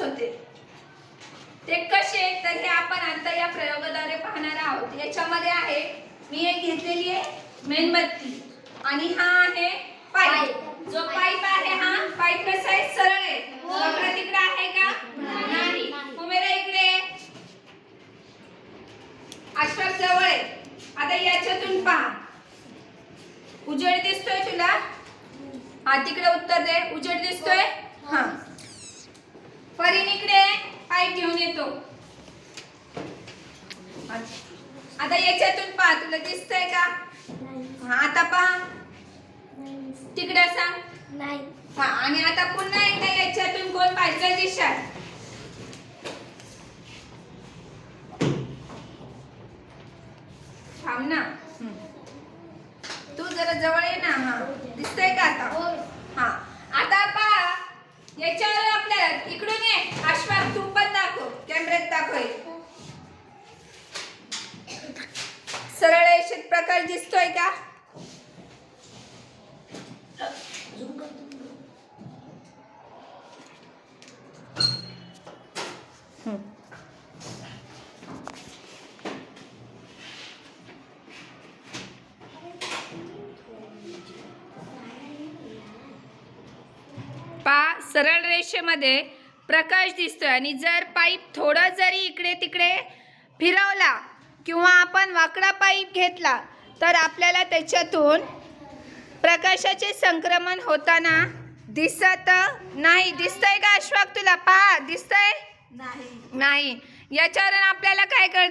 होते. ते कसे तर हे आपण आता या प्रयोगाद्वारे पाहणार आहोत. याच्यामध्ये आहे मी एक घेतलेली आहे मेणबत्ती आणि हा आहे पाईप. जो पाईप आहे हा पाईप कसा आहे? सरळ आहे. तिकडे आहे का? नाही. उमेरा इकडे आश्वास जवळ आहे. आता याच्यातून पहा. उजेड दिसतोय तुला? हा तिकडे उत्तर दे. उजेड दिसतोय? हा. परीन इकडे पाईप घेऊन येतो. आता याच्यातून पहा तुला दिसतंय का? हा आता पहा. तिकडे सांग. नाही. हा आणि आता पुन्हा एकदा याच्यातून कोण पाहिजे दिशाल थांब ना. तू जरा जवळ ये ना हा. दिसतंय का आता हा आता पहा याच्यावर इकडून ये. आश्वास तू पण दाखव. कॅमेऱ्यात दाखव सरळ रेषेत प्रकाश दिसतोय का? Hmm. सरळ रेषेमध्ये प्रकाश दिसतोय. आणि जर पाईप थोडं जरी इकडे तिकडे फिरवला किंवा आपण वाकडा पाईप घेतला तर आपल्याला त्याच्यातून प्रकाशाचे संक्रमण होताना दिसत नाही. दिसतंय का अश्वाक तुला? पहा दिसतंय? नाही. नाही. याच्यावरून आपल्याला काय कळतं?